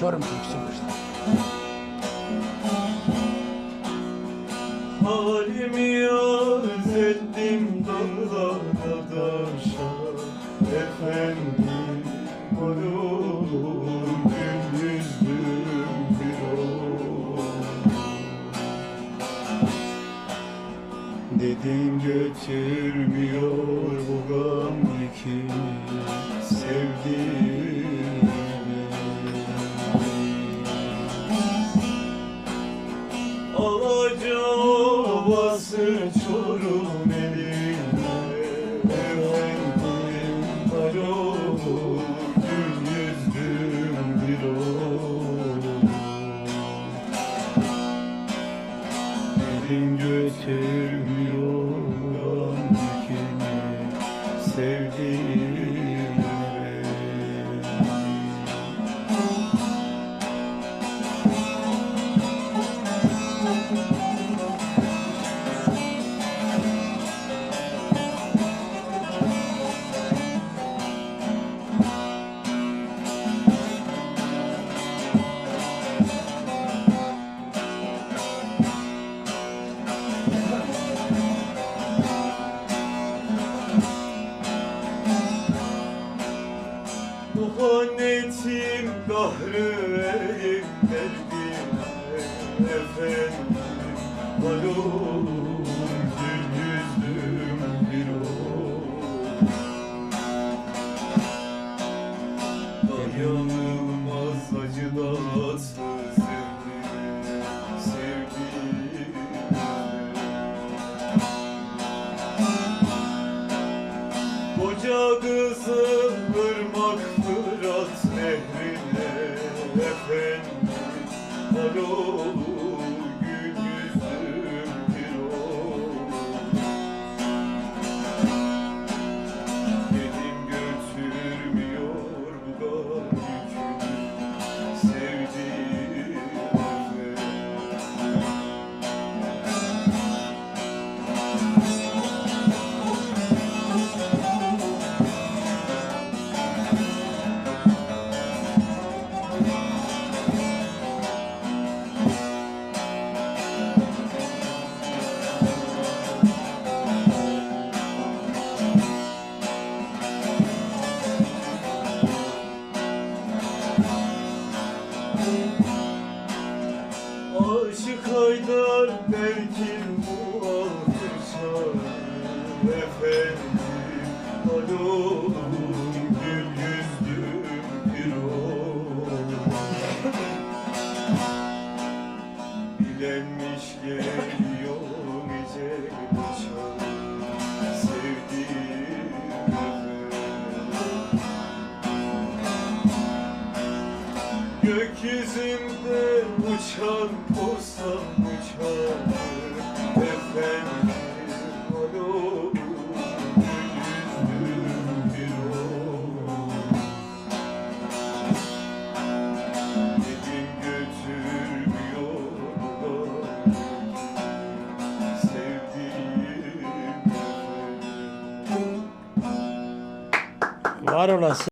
Bu işte. Halimi arz ettim dağlara taşa Efendim olur gül yüzlüm bir Dedin götürmüyor bu gam yükünü sevdiğimi ovası çorum eline Efendim alo Gül yüzlüm bir oğul Elin götürmüyor Sevdiğim Muhannetim kahrı elim derdim efendim. Malum gül yüzlüm bir Dayanılmaz sevdim şehrine efendi Alo Gökyüzünde uçan postam uçağı grabaron así.